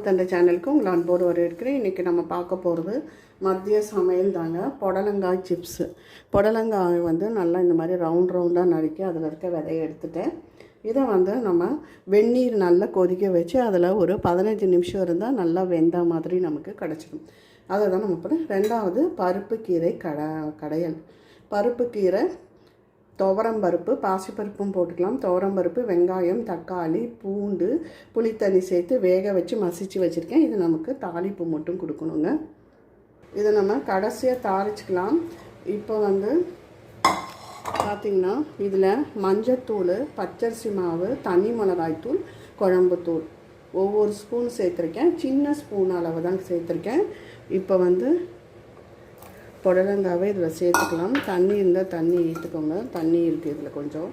அம்மாவின் தந்த சேனலுக்கு உங்களை அன்போடு வரவேற்கிறேன். இன்றைக்கி நம்ம பார்க்க போகிறது மதிய சமையல் தாங்க. புடலங்காய் சிப்ஸு புடலங்காய் வந்து நல்லா இந்த மாதிரி ரவுண்ட் ரவுண்டாக நறுக்கி அதில் இருக்க விதையை எடுத்துட்டேன். இதை வந்து நம்ம வெந்நீர் நல்லா கொதிக்க வச்சு அதில் ஒரு பதினஞ்சு நிமிஷம் இருந்தால் நல்லா வெந்த மாதிரி நமக்கு கிடச்சிடும். அதை தான் நம்ம இப்போ ரெண்டாவது பருப்பு கீரை கட கடையல். பருப்பு கீரை துவரம்பருப்பு பாசிப்பருப்பும் போட்டுக்கலாம். துவரம்பருப்பு வெங்காயம் தக்காளி பூண்டு புளித்தண்ணி சேர்த்து வேக வச்சு மசிச்சு வச்சுருக்கேன். இது நமக்கு தாளிப்பு மட்டும் கொடுக்கணுங்க. இதை நம்ம கடைசியாக தாளிச்சிக்கலாம். இப்போ வந்து பார்த்திங்கன்னா இதில் மஞ்சத்தூள் பச்சரிசி மாவு தனி மிளகாய்த்தூள் குழம்புத்தூள் ஒவ்வொரு ஸ்பூன் சேர்த்துருக்கேன். சின்ன ஸ்பூன் அளவு தான் சேர்த்துருக்கேன். இப்போ வந்து புடலங்காவே இதில் சேர்த்துக்கலாம். தண்ணி இருந்தால் தண்ணி ஊற்றுக்கோங்க தண்ணி இருக்குது இதில் கொஞ்சம்.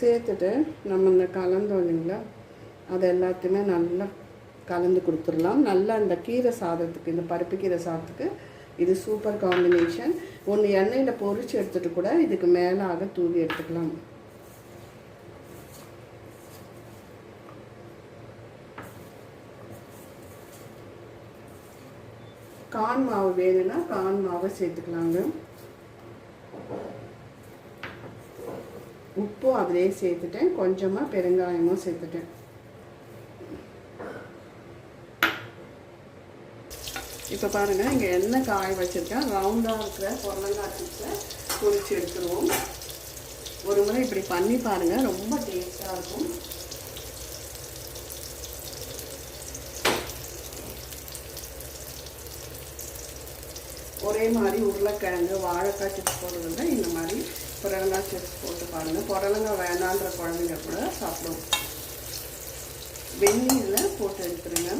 சேர்த்துட்டு நம்ம இந்த கலந்தோம் இல்லைங்களா? அது எல்லாத்தையுமே நல்லா கலந்து கொடுத்துடலாம். நல்லா இந்த கீரை சாதத்துக்கு இந்த பருப்பு கீரை சாதத்துக்கு இது சூப்பர் காம்பினேஷன். ஒன்று எண்ணெயில் பொரிச்சு எடுத்துகிட்டு கூட இதுக்கு மேலாக தூவி எடுத்துக்கலாம். கான் மாவு வேணும்னா கான் மாவை சேர்த்துக்கலாங்க. உப்பும் அதிலே சேர்த்துட்டேன். கொஞ்சமாக பெருங்காயமும் சேர்த்துட்டேன். இப்போ பாருங்கள் இங்கே எண்ணெய் காய வச்சுருக்கேன்? ரவுண்டாக இருக்கிற பொருளங்காய் சிப்ஸை பொரிச்சு எடுத்துருவோம். ஒரு முறை இப்படி பண்ணி பாருங்கள் ரொம்ப டேஸ்ட்டாக இருக்கும். ஒரே மாதிரி உருளைக்கிழங்கு வாழைக்காய் சிப்ஸ் போடுறதுல இந்த மாதிரி புடலங்காய் சிப்ஸ் போட்டு பாருங்கள் புடலங்காய் வேணான்ற குழந்தைங்க கூட சாப்பிடுவோம் வெந்நீரில் போட்டு எடுத்துருங்க.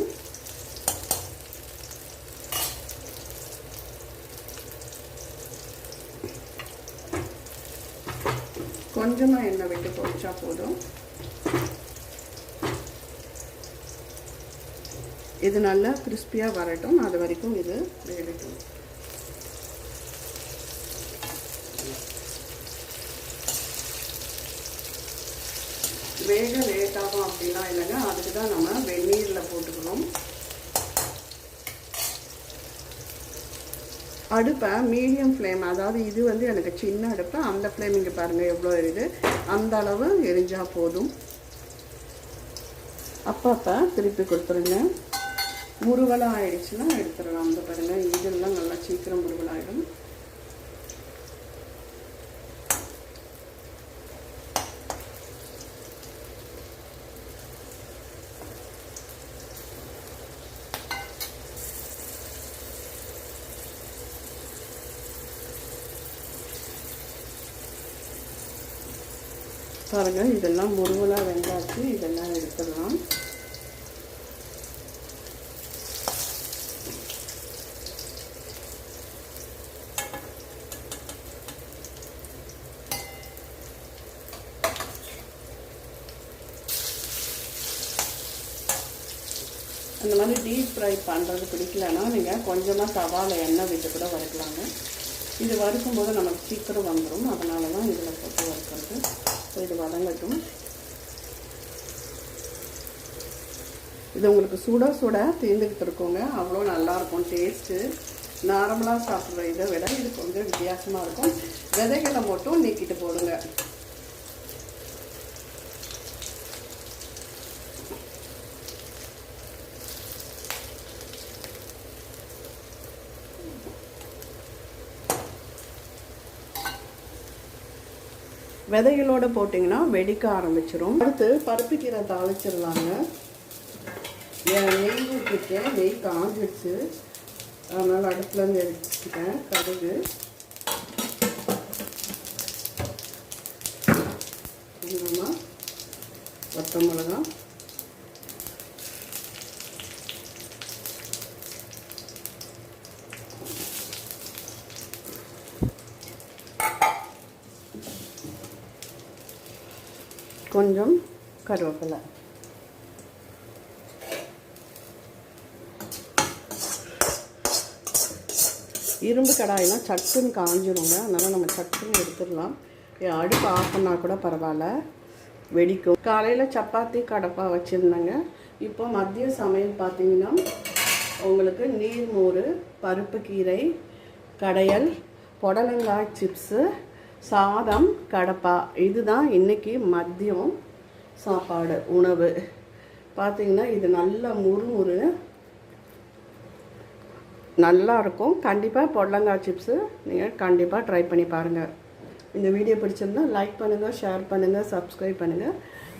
கொஞ்சமாக எண்ணெய் விட்டு பொறிச்சா போதும். இது நல்லா கிறிஸ்பியாக வரட்டும். அது வரைக்கும் இது வேகட்டும். வேக லேட் ஆகும் அப்படிலாம் இல்லைங்க. அதுக்கு தான் நம்ம வெந்நீரில் போட்டுக்கணும் அடுப்பை மீடியம் ஃப்ளேம் அதாவது இது வந்து எனக்கு சின்ன அடுப்பு அந்த ஃப்ளேம் இங்கே பாருங்கள் எவ்வளோ எரியுது அந்த அளவு எரிஞ்சால் போதும். அப்பப்போ திருப்பி கொடுத்துருங்க. முருகலாக ஆயிடுச்சுன்னா எடுத்துடலாம். அந்த பாருங்கள் இதெல்லாம் நல்லா சீக்கிரம் முருகலாகிடும் பாருங்கள் இதெல்லாம் முருகலாக வெந்தாச்சு இதெல்லாம் எடுத்துடலாம். அந்த மாதிரி டீப் ஃப்ரை பண்ணுறது பிடிக்கலன்னா நீங்கள் கொஞ்சமாக சவாலை எண்ணெய் விட்டு கூட வறுக்கலாங்க. இது வறுக்கும்போது நமக்கு சீக்கிரம் வந்துடும் அதனால தான் இதில் போட்டு வறுக்கிறது. ஸோ இது வதங்கட்டும். இது உங்களுக்கு சுட சுட தீர்ந்துக்கிட்டு இருக்கோங்க. அவ்வளோ நல்லாயிருக்கும் டேஸ்ட்டு. நார்மலாக சாப்பிட்ற இதை விட இது கொஞ்சம் வித்தியாசமாக இருக்கும். விதைகளை மட்டும் நீக்கிட்டு போடுங்க. விதைகளோடு போட்டிங்கன்னா வெடிக்க ஆரம்பிச்சிடும் அடுத்து பருப்பு கீரை தாளிச்சிடலாங்க நெய் ஊற்றிருக்கேன் நெய் காஞ்சிடுச்சு அதனால் அடுப்புலேருந்து எடுத்துக்கிட்டேன். கடுகு. கொஞ்சமாக வத்த கொஞ்சம் கருவேப்பிலை. இரும்பு கடாயெல்லாம் சட்டுன்னு காஞ்சிருங்க. அதனால் நம்ம சட்டுன்னு எடுத்துடலாம். அடுப்பு ஆஃப் பண்ணால் கூட பரவாயில்ல. வெடிக்கும். காலையில் சப்பாத்தி கடப்பா வச்சுருந்தேங்க. இப்போ மதிய சமையல் பார்த்தீங்கன்னா உங்களுக்கு நீர்மோர் பருப்பு கீரை கடையல் புடலங்காய் சிப்ஸு சாதம் கடப்பா. இதுதான் இன்றைக்கி மதியம் சாப்பாடு உணவு. பார்த்தீங்கன்னா இது நல்லா முறுமுறு. நல்லா இருக்கும். கண்டிப்பாக புடலங்காய் சிப்ஸு நீங்கள் கண்டிப்பாக ட்ரை பண்ணி பாருங்கள் இந்த வீடியோ பிடிச்சிருந்தா லைக் பண்ணுங்கள் ஷேர் பண்ணுங்கள் சப்ஸ்கிரைப் பண்ணுங்கள்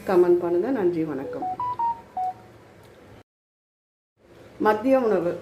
கமெண்ட் பண்ணுங்கள் நன்றி வணக்கம். மதிய உணவு.